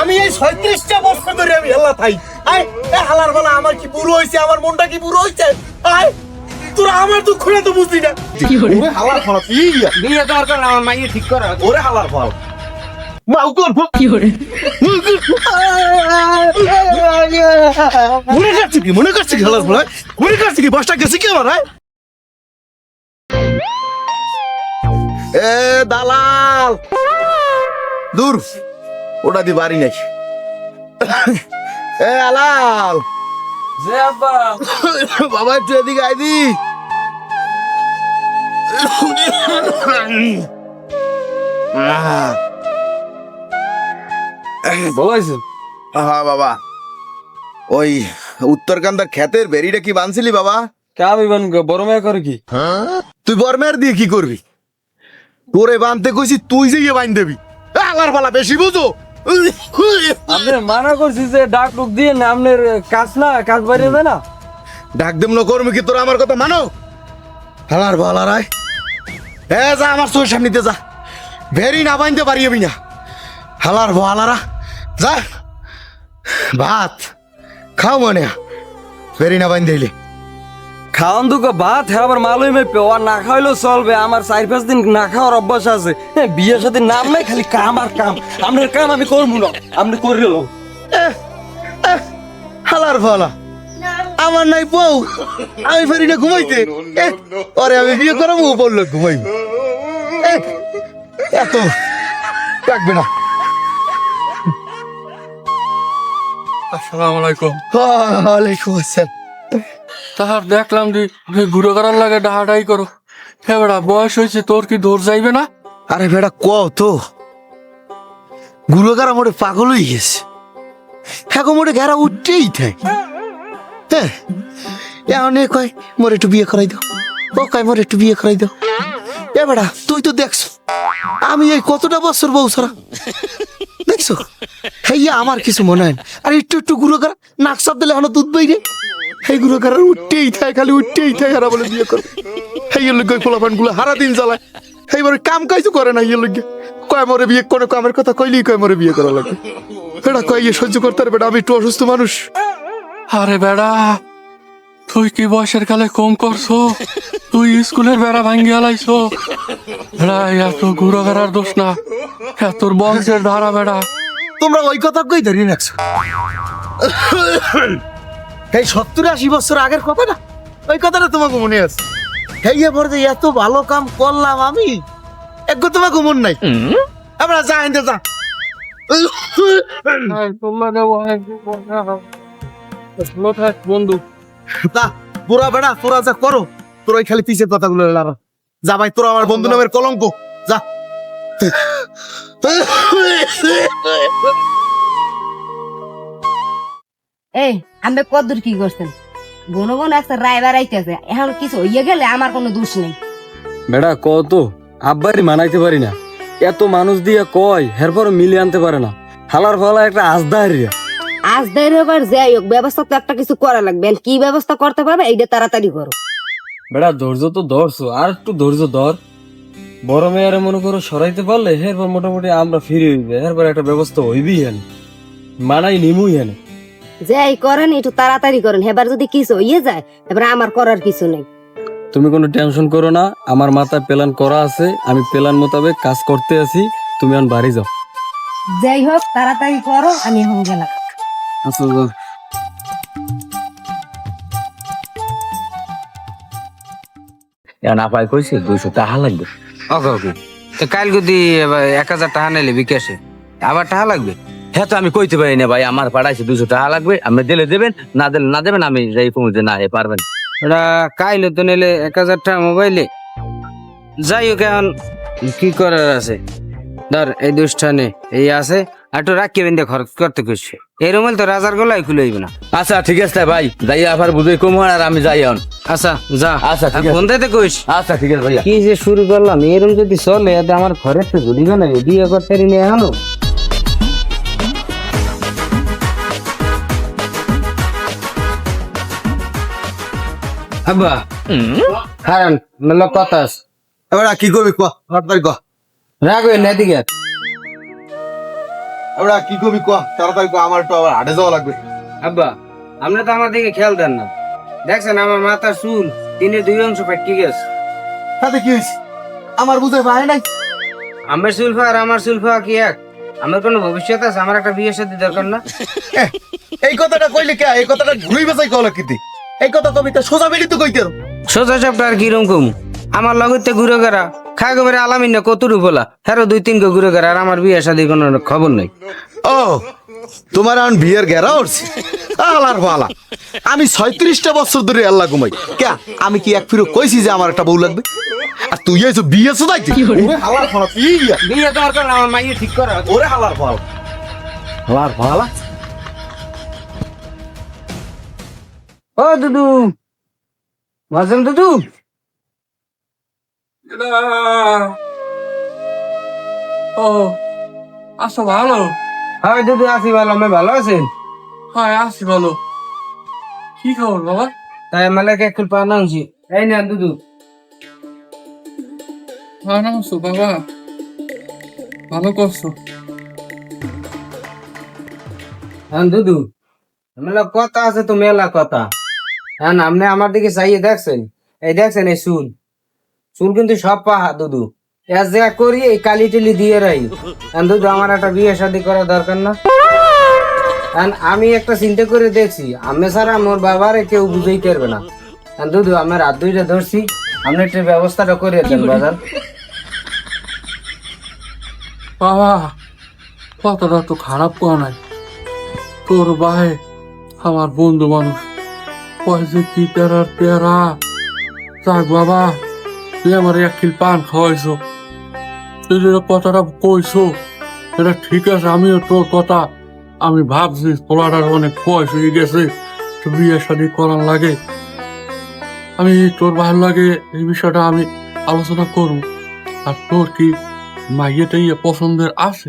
আমি এই ছয়ত্রিশটা বছর ধরে আমি হেলা থাই আয় এ হালার বলা আমার কি বুড়ো হয়েছে আমার মনটা কি বুড়ো হয়েছে আয় তোরা আমার দুঃখ না তো বুঝলি না ওরে হালার ফল ইয়া বিয়ে দরকার আমার মাইয়ে ঠিক করা ওরে হালার ফল মাউ কর মনে করছে কি? মনে করছে কি হালার ফল? মনে করছে কি? বাসটা গেছে কি আমার এ দালাল! দূর ওটা দি বাড়ি নাকি? এ আলাল! বাবা একটু এদিকে আইদি বলাইছো হ্যাঁ বাবা। ওই উত্তরকান্দার ক্ষেতের বেরিটা কি বানছিলি বাবা? কে বিবান বড় মেয়ে করে কি? তুই বর্মের দিয়ে কি করবি? তোরে বানতে কইছি তুই যে বাইন দেবি। আলার পালা বেশি বুঝো? আপনি মানা করছি যে ডাক টুক দিয়ে না আপনার কাজ না কাজ বাইরে যায় না। ডাক দেম না করবি কি তোরা আমার কথা মানো? হালার বলা রায়। এ যা আমার চোখের সামনে যা। ভেরি না বাইনতে পারিবি না। হালার বলারা যা। ভাত। খাও মনে। ভেরি না বাইন দিলে খাওয়ান দুকে ভাত হ্যাঁ আবার মালুই মেপে ও আর না খাইলেও চলবে। আমার চার পাঁচ দিন না খাওয়ার অভ্যাস আছে। হ্যাঁ বিয়ের সাথে নাম নাই খালি কাম আর কাম। আপনার কাম আমি করব না। আপনি করে লো হালার ফলা। আমার নাই বউ। আমি ফেরি না ঘুমাইতে। এ, ওরে আমি বিয়ে করাবো ও বলল ঘুমাইব। এত রাখবে না। আসসালামু আলাইকুম। ওয়ালাইকুম আসসালাম। তাহার দেখলাম যে ঘুরে করার লাগে ডাহাডাই করো। হে বেড়া বয়স হয়েছে তোর কি দৌড় যাইবে না? আরে বেটা ক তো। গুরুগারা মোড়ে পাগল হয়ে গেছে। হ্যাঁ মোড়ে ঘেরা উঠতেই থাকে হ্যাঁ এ কয় মোর একটু বিয়ে করাই দাও। ও কয় মোর একটু বিয়ে করাই দাও। এ বেটা তুই তো দেখছ আমি এই কতটা বছর বউ ছাড়া? দেখছ? হেইয়া, আমার কিছু মনে হয়। আর, একটু একটু গুঁড়ো করা। নাক সাপ দিলে এখনও দুধ বই রে সেই গুঁড়ো করার উঠতেই থাকে, খালি উঠতেই থাকে হারা বলে বিয়ে করে হেই লোক পোলাপানগুলো হারা দিন জ্বালায়। এইবারে কাম কাজও করে না ইয়ে লোক কয়, মরে বিয়ে কোনো কামের কথা কইলেই কয়, মরে বিয়ে করা লাগে। এটা কয় ইয়ে সহ্য করতে পারবে আমি একটু অসুস্থ মানুষ। আরে বেড়া তুই কি বয়সের কালে কম করছ? তুই স্কুলের বেড়া ভাঙ্গি আলাইছো বেড়া এত ঘুরে বেড়ার দোষ না। হ্যাঁ তোর বংশের ধারা বেড়া। তোমরা ওই কথা কই ধরিয়ে রাখছো? এই সত্তর আশি বছর আগের কথা না? ওই কথাটা তোমাকে মনে আছে? এই পরে যে এত ভালো কাম করলাম আমি এক তোমাকে মন নাই। আমরা যা হিন্দে যা। বন্ধু। তা বুড়া বেড়া তোরা যা করো। তোর ওই খালি পিছের কথাগুলো লারা যা ভাই তোরা আমার বন্ধু নামের কলঙ্ক। যা। এই আমি কদ্দুর কি করছেন? ঘন ঘন একটা রায় বেড়াইতেছে। এখন কিছু হইয়া গেলে আমার কোনো দোষ নেই। বেড়া কত আব্বারই মানাইতে পারি না। এত মানুষ দিয়ে কয় এরপর মিলিয়ে আনতে পারে না। হালার ফালা একটা আজদাহারিয়া আজ এবার যাই হোক ব্যবস্থা তো একটা কিছু করা লাগবে। কি ব্যবস্থা করতে পারবে এইটা তাড়াতাড়ি করো। ধৈর্য তো ধরছো আর একটু ধৈর্য ধর। বড় মেয়ারে মনে করো সরাইতে পারলে এরপর মোটামুটি আমরা ফিরে হইবে এরপর একটা ব্যবস্থা হইবি হেন। মানাই নিমুই হেন। যাই করেন একটু তাড়াতাড়ি করেন। এবার যদি কিছু হইয়ে যায় এবার আমার করার কিছু নেই। তুমি কোনো টেনশন করো না আমার মাথায় প্ল্যান করা আছে আমি প্ল্যান মোতাবেক কাজ করতে আছি তুমি এখন বাড়ি যাও। যাই হোক তাড়াতাড়ি করো আমি এখন গেলাম। আচ্ছা যাও। এখন আপাই কইছে দুইশো টাকা লাগবে। ওকে ওকে। তো কাল যদি এক হাজার টাকা নাইলে বিকাশে আবার টাকা লাগবে? হ্যাঁ তো আমি কইতে পারি না ভাই আমার পাড়াইছে দুইশো টাকা লাগবে আপনি দিলে দেবেন না দিলে না দেবেন আমি যাই পৌঁছে না হে পারবেন। ওটা কাইলে তো নিলে এক হাজার টাকা মোবাইলে। যাই হোক এখন কি করার আছে? ধর এই দুষ্টানে এই আছে আর একটু রাখি বেঁধে খরচ করতে কইছে। এই তো রাজার গলায় খুলে হইবে না। আচ্ছা ঠিক আছে ভাই। যাই আবার বুঝে কম আর আমি যাই এখন। আচ্ছা যা। আচ্ছা, ঠিক আছে। ফোন দিতে কইস আচ্ছা ঠিক আছে ভাইয়া। কি যে শুরু করলাম এরকম যদি চলে এতে আমার ঘরে তো ঘুরিবে না বিয়ে করতে নিয়ে আনো আব্বা। হারান মেলা কথা আছে। এবার কি করবি ক তাড়াতাড়ি ক। রাগ হইন না এদিকে? এবার কি করবি ক তাড়াতাড়ি ক আমার একটু আবার হাটে যাওয়া লাগবে। আব্বা আপনি তো আমার দিকে খেয়াল দেন না। দেখছেন আমার মাথার চুল তিনে দুই অংশ পেটকে গেছে। তাতে কি হয়েছে? আমার বুঝে পায় নাই। আমার সুলফা আর আমার সুলফা কি এক? আমার কোনো ভবিষ্যৎ আছে? আমার একটা বিয়ের সাথে দরকার না? এই কথাটা কইলে কে? এই কথাটা ঘুরি বেসাই কল কিতি এই কথা তুমি তা সোজা বেলি তো কইতে সোজা সাপটা আর কিরম কম? আমার লগতে ঘুরে গেরা খাই গোবরে আলামিন না কত রূপলা হ্যাঁ দুই তিন গো ঘুরে গেরা আর আমার বিয়ে শাদি কোনো খবর নেই। ও তোমার এখন বিয়ের গেরা উঠছে? আলার ভালা আমি ছয়ত্রিশটা বছর ধরে আল্লাহ ঘুমাই। কে আমি কি এক ফিরো কইছি যে আমার একটা বউ লাগবে? আর তুই এসে বিয়ে শুধাইতে ওরে হালার ইয়া। বিয়ে তোমার কারণ আমার মাইয়ে ঠিক করা। ওরে হালার ভালা হালার ভালা ও দুদু। মাঝেম দুদু। ও আচ্ছা ভালো? হ্যাঁ দুদু আসি ভালো আমি ভালো আছেন হ্যাঁ আসি ভালো। কি খবর বাবা? তাই মালাকে একটু পান আনছি। এই না দুদু ভালো আছো বাবা। ভালো করছ। হ্যাঁ দুদু মেলা কথা আছে তো মেলা কথা। হ্যাঁ আপনি আমার দিকে চাইয়ে দেখছেন। এই দেখছেন এই চুল চুল কিন্তু সব পাহা দুদু। এর যা করি এই কালি টিলি দিয়ে রাই। দুদু আমার একটা বিয়ে শাদি করা দরকার না। আমি একটা চিন্তা করে দেখছি আমি ছাড়া মোর বাবারে কেউ বুঝেই পারবে না। দুদু আমার হাত দুইটা ধরছি আপনি একটা ব্যবস্থাটা করে দেন বাজার বাবা কতটা তো খারাপ করা নাই। তোর ভাই আমার বন্ধু মানুষ। পয়সা কি তেরা যাক বাবা। তুই আমার এক কিল পান খাওয়াইছো। তুই যে কথাটা কইছো, এটা ঠিক আছে, আমিও তোর কথা, আমি ভাবছি পোলাটার অনেক বয়স হয়ে গেছে তো বিয়ে শাদি করার লাগে। আমি তোর ভালো লাগে, এই বিষয়টা আমি আলোচনা করব। আর তোর কি মাইয়েটা ইয়ে পছন্দের আছে?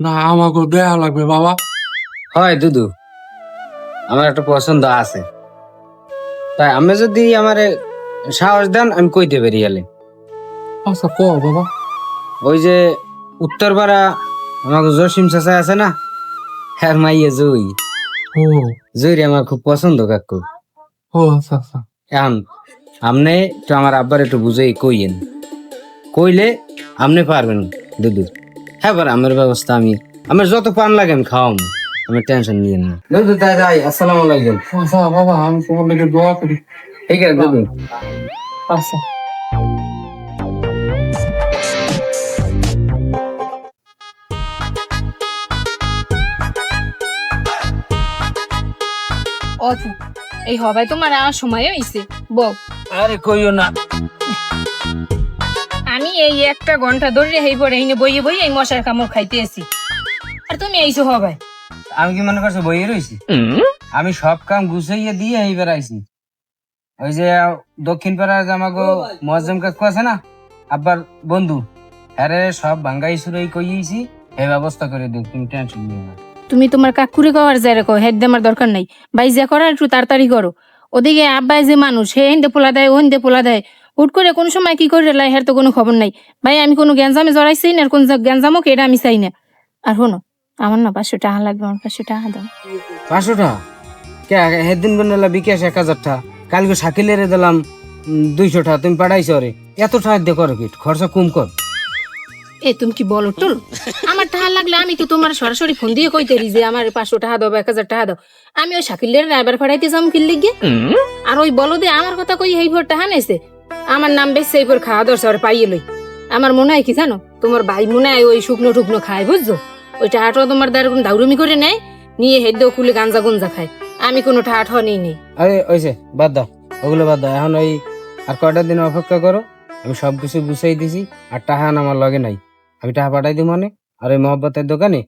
না আমাকে দেয়া লাগবে, বাবা। হয় দুদু, আমার একটা পছন্দ আছে। তাই আমি যদি আমার সাহস দেন, আমি কইতে পারি এলে আচ্ছা ক বাবা। ওই যে উত্তরপাড়া আমাকে জসিম চাচা আছে না? হ্যাঁ মাইয়ে জুই। ও। জুই আমার খুব পছন্দ কাকু। ও আচ্ছা আচ্ছা। এখন আপনি একটু আমার আব্বার একটু বুঝেই কইয়েন। কইলে আপনি পারবেন দুদু। হ্যাঁ বার আমার ব্যবস্থা আমি আমার যত পান লাগে আমি খাওয়াম আমি টেনশন নিয়ে না। দুদু তাই যাই আসসালামু আলাইকুম। আচ্ছা বাবা আমি তোমার লেগে দোয়া করি। ঠিক আছে দুদু? আচ্ছা। অথু এই হবাই তোমার আর সময় হইছে। আরে কইও না। আমি এই একটা ঘণ্টা ধরে হেই পরে হিনে বইয়ে বইয়ে এই মশার কামড় খাইতে আছি। আর তুমি এইসো হবাই আমি কি মনে করছ বইয়ে রয়েছি আমি সব কাম গুছাইয়ে দিয়ে এইবার আইছি। ওই যে দক্ষিণ পাড়ার যে আমাকে মজ্জম কাকু আছে না? আব্বার বন্ধু। আরে সব ভাঙ্গাই সুরাই কইয়েছি। এই ব্যবস্থা করে দিও তুমি টেনশন নিও না। তুমি তোমার কাকুরে কওয়ার যাই রাখো হেড দেমার দরকার নাই। ভাই যা করার একটু তাড়াতাড়ি করো। ওদিকে আব্বাই যে মানুষ, হে হিন্দে পোলা দেয়, ও হিন্দে পোলা দেয়, হুট করে কোন সময় কি করে লাই, হের তো কোনো খবর নাই। ভাই, আমি কোনো গ্যাঞ্জামে জড়াইছি না কোন গ্যাঞ্জামও এটা আমি চাই না। আর শোনো, আমার না পাঁচশো টাকা লাগবে, আমার পাঁচশো টাকা দাও। পাঁচশো টাকা? কে হেদিন বেলা বিকাশ এক হাজার টাকা, কালকে শাকিলের দিলাম দুইশো টাকা, তুমি পাঠাইছো রে এত টাকা দিয়ে করো কি, খরচা কম কর। এ, তুমি কি বলো টুল? আমার টাকা লাগলে আমি তো তোমার সরাসরি ফোন দিয়ে কইতে রি যে আমার পাঁচশো টাকা দাও এক হাজার টাকা দাও। আমি ওই শাকিলের ড্রাইভার ফাড়াইতে যাম কিনলে গিয়ে আর ওই বলো দে আমার কথা কই এই ভোর টাকা নেছে। আমার নাম বেশ সেই ভোর খাওয়া ওরা পাইয়ে লই। আমার মনে হয় কি জানো? তোমার ভাই মনে হয় ওই শুকনো টুকনো খায়, বুঝছ? ওই টাকাটা তোমার দ্বারা কোনো দাউরুমি করে নেয়, নিয়ে হেড দেও খুলে গাঞ্জা গুঞ্জা খায়। আমি কোনো টাকা ঠ নিই নেই। আরে ওইসে বাদ দাও। ওগুলো বাদ দাও। এখন ওই আর কয়টা দিন অপেক্ষা করো? আমি সব কিছু গুছাই দিছি, আর টাকা আমার লগে নাই। আমি টাকা পাঠাই দিব মানে? আর ওই মহব্বতের দোকানে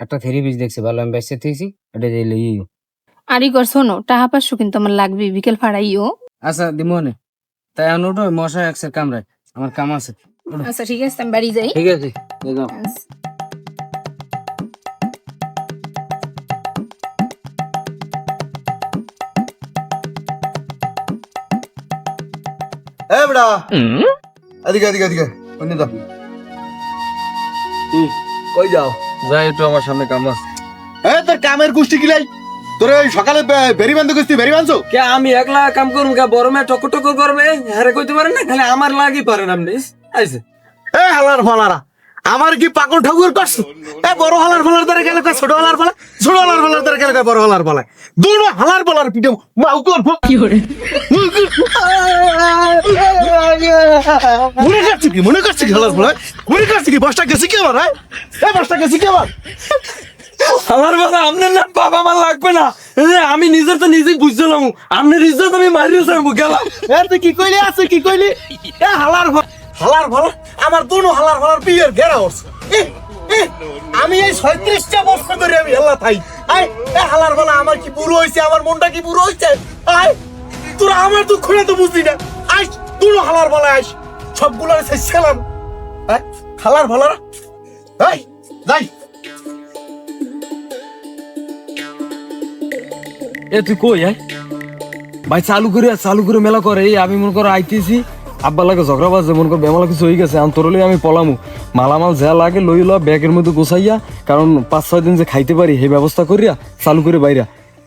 একটা থ্রি পিস দেখছি ভালো আমি বেঁচে থেকেছি ওটা দিয়ে লইও আরই কর শোনো টাকা পাঁচশো কিন্তু আমার লাগবে বিকেল ফাড়াইও। আচ্ছা দিমনে তাই এখন ওঠো মশা একসের কামড়ায় আমার কাম আছে। আচ্ছা ঠিক আছে আমি বাড়ি যাই। ঠিক আছে দেখো এ বেড়া এদিকে এদিকে এদিকে অন্য দাও কই যাও? যাই একটু আমার সামনে কাম আছে। এ তোর কামের গোষ্ঠী কিলাই তোর ওই সকালে ভেরি বেরি বান্ধ করছি বেরি বান্ধছো কে আমি একলা কাম করুম কে বড় মেয়ে টকর টকর করবে হারে কইতে পারেন না? খালি আমার লাগি পারেন আপনি আইছে। এ হালার ফালারা। আমার কি পাগল ঠাকুর করছ? এ বড় হালার ফালার দ্বারা গেলে কয় ছোট হালার ফালা ছোট হালার ফালার দ্বারা গেলে কয় বড় হালার ফালা দুনো হালার ফালার পিঠে মাউ কর কি করে মনে করছে কি মনে করছে কি হালার ফালা মনে করছে কি বসটা গেছে কি আমার হ্যাঁ? এ বসটা গেছে কি আমার আমার বাবা আপনার না বাবা মা লাগবে না। আমি নিজের তো নিজেই বুঝছিলাম আপনার ইজ্জত আমি মারিয়ে ছাড়বো গেলাম। এ তুই কি কইলি আছে কি কইলি? এ হালার ফল হালার ফল আমার দুনো হালার ফলার বিয়ের ঘেরা হচ্ছে আমি এই ছয়ত্রিশটা বছর ধরে আমি হেলা থাই। হালার ভালা, আমার কি বুড়ো হয়েছে আমার মনটা কি বুড়ো হয়েছে তোরা আমার দুঃখটা তো বুঝলি না। আইস দুনো হালার ফলা আইস সবগুলো শেষছিলাম হালার ফলারা এই যাই। এ তুই কই ভাই, চালু করে চালু করে মেলা করে আমি মনে করো আইতেছি। আব্বা লাগে ঝগড়া বাজছে মনে কর বেমালা কিছু হয়ে গেছে আমি তোর আমি পলামু। মালামাল যা লাগে লই ল, ব্যাগের মধ্যে গোছাইয়া, কারণ পাঁচ ছয় দিন যে খাইতে পারি, সেই ব্যবস্থা করিয়া, চালু করে বাইরা।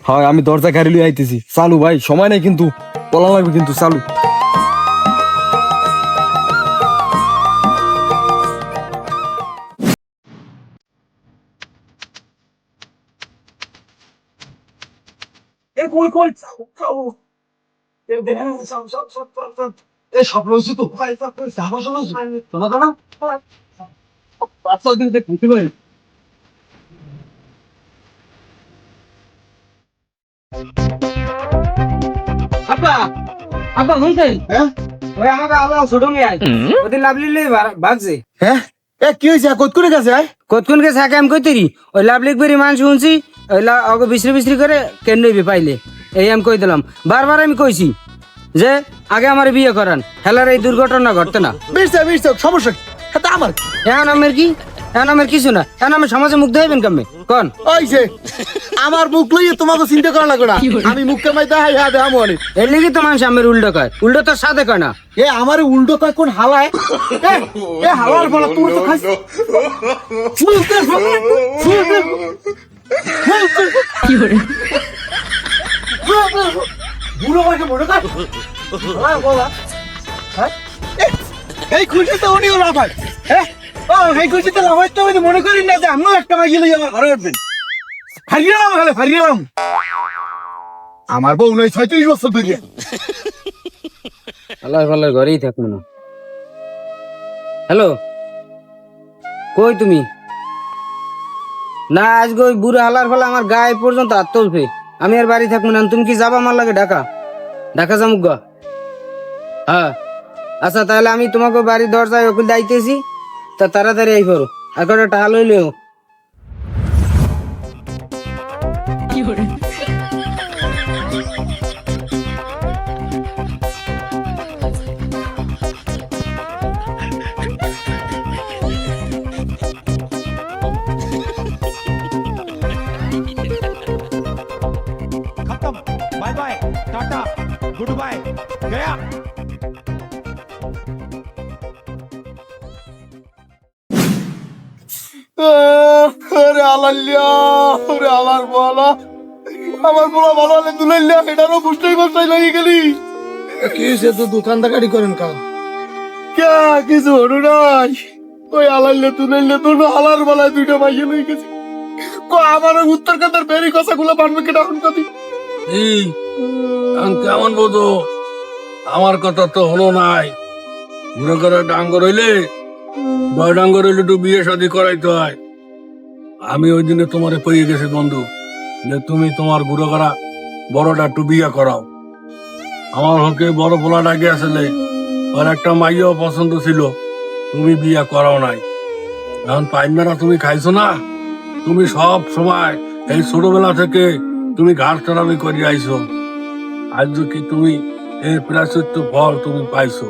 হয়, আমি দরজা গাড়ি লই আইতেছি। চালু ভাই, সময় নাই কিন্তু পলা লাগবে কিন্তু, চালু। এ স্বপ্ন হচ্ছে তো। তোমার তো পাঁচ ছয় দিন খাইতে পারি আব্বা আব্বা শুনছেন? হ্যাঁ? ওই আমাকে আবার ছোট মেয়ে আয় ওদের লাভলি লই ভাগছে। হ্যাঁ? এ কি হয়েছে? কত করে গেছে আয়? কতক্ষণ কে সাকে আমি কইতেরি ওই লাভলিক বেরি মান শুনছি ওই লা ওকে বিসরি বিসরি করে কেন পাইলে। এই আমি কই দিলাম। বারবার আমি কইছি যে আগে আমার বিয়ে করেন হেলার এই দুর্ঘটনা ঘটতে না। বেশ বেশ সমস্যা কি? হ্যাঁ তা আমার? এখন আমার কি? এখন আমার কিছু না। এখন আমি সমাজে মুগ্ধ হইবেন কামে কন? ওইছে আমার মুখ লইয়ে তোমাকে চিন্তা করা লাগবে না। আমি মুখ কামাই দেখাই হ্যাঁ দেখাম অনেক এর লিগে তো মানুষ আমার উল্টো কয়। উল্টো তো সাথে কয় না। এ আমার উল্টো কয় কোন হালায়? এ, হালার বলা তো খাইছ। ফুলতে ফুলতে কি করে বুড়ো ভাইকে মনে কর। এই খুশিতে উনিও লাভ হয়। হ্যাঁ? এই খুশিতে লাভ হয় তো আমি মনে করি না যে আমিও একটা মাই গেলে আমার ঘরে উঠবেন। হারিয়ে গেলাম হারিয়ে গেলাম আমার বউ নয়, ছয়ত্রিশ বছর ধরে। আল্লাহ আল্লাহ ঘরেই থাকব না হ্যালো? কই তুমি? না, আজকে ওই বুড়ো হালার ফলে আমার গায়ে পর্যন্ত হাত আমি আর বাড়ি থাকব না, তুমি কি যাবা আমার লাগে ঢাকা? ঢাকা যামুক গা। হ্যাঁ আচ্ছা তাহলে আমি তোমাকে বাড়ির দরজায় ওকে দাইতেছি তা তাড়াতাড়ি এই করো আর কটা টাকা লইলেও खत्म bye bye tata good bye गया ওরে আমার বলা ভালো হলে দুলাইল্লা এটারও বুঝতেই বসতেই লাগিয়ে গেলি? কি হয়েছে তো দোকানদারি করেন কাল? কে কিছু হলো নাই? ওই আলাল্লা তুলাইল্লা তোর আলার বেলায় দুইটা মাইয়ে লই গেছি। কো আমার উত্তর কান্দার বেরি কথা গুলো পারবে কেটা এখন কদি? এই কেমন বোধো আমার কথা তো হলো নাই। মনে করে ডাঙ্গর হইলে বয় ডাঙ্গর হইলে তো বিয়ে শাদি করাইতে হয়। আমি ওই দিনে তোমারে পেয়ে গেছি বন্ধু। যে তুমি তোমার বুড়ো করা বড়টা একটু বিয়ে করাও। আমার হকে বড় পোলাটা গেছিলে ওর একটা মাইয়াও পছন্দ ছিল, তুমি বিয়ে করাও নাই। এখন পাইনারা তুমি খাইছো না? তুমি সব সময় এই ছোটবেলা থেকে তুমি ঘাট চড়ামি করে আইছো। আজ কি তুমি এর প্রাচিত্য ফল তুমি পাইছো?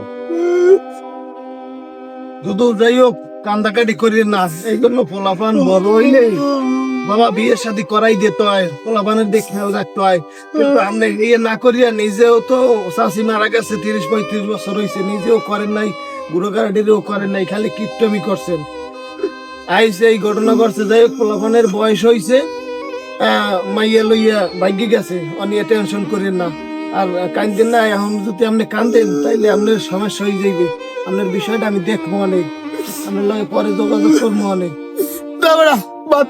দুদু, যাই হোক, কান্দাকাটি করি না। এই জন্য ফলাফান বড় হইলে বাবা বিয়ের শাদী করাই দিতে হয়, পোলাপানের খেয়াল রাখতে হয়। কিন্তু আপনি ইয়ে না করিয়া নিজেও তো শাশি মারা গেছে, তিরিশ পঁয়ত্রিশ বছর হয়েছে নিজেও করেন নাই গুরু গার্ডেরও করেন নাই, খালি কিপটমি করছেন। আইসে এই ঘটনা করছে যাই হোক, পোলাপানের বয়স হয়েছে মাইয়া লইয়া ভাগ্যে গেছে, অনিয়ে টেনশন করেন না। আর কান্দেন না, এখন যদি আপনি কান্দেন, তাইলে আপনার সমস্যা হয়ে যাইবে। আপনার বিষয়টা আমি দেখব অনেক। আপনার লগে পরে যোগাযোগ করব অনেক। বাদ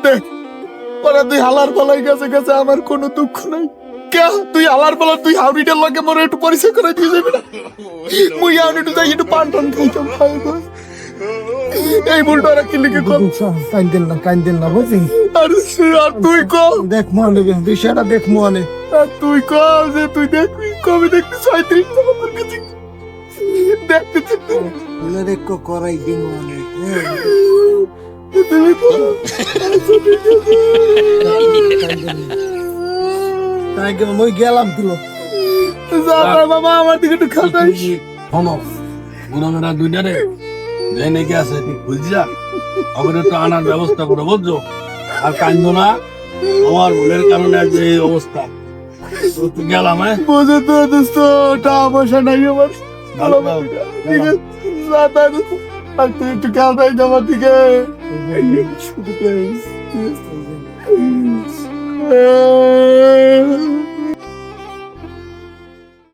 ওরা তুই হালার পালাই গেছে গেছে আমার কোনো দুঃখ নাই। কে? তুই হালার পালা তুই হাউরিটার লগে মোর একটু পরিচয় করে দিয়ে যাবি না? মুই এখন একটু যাই একটু পান টান খাইতাম খাই খাই। এই ভুলটা ওরা কি লিখে কর না কান্দেন না বুঝলি? আর আর তুই কল দেখব অনেক বিষয়টা দেখব অনেক আর তুই কল যে তুই দেখবি কবে দেখবি? ছয়ত্রিশ টাকা তোর কাছে। দেখতে দেখতে দেখো করাই দিন তাই কেন মই গেলাম আমার গুণামেরা দুইটারে যে নাকি একটু আনার ব্যবস্থা করে বুঝছ আর কান্দো না আমার ভুলের কারণে আজ এই অবস্থা গেলাম হ্যাঁ বুঝে পয়সা নাই ভালো তুই একটু খাতাই আমার দিকে Please. Please.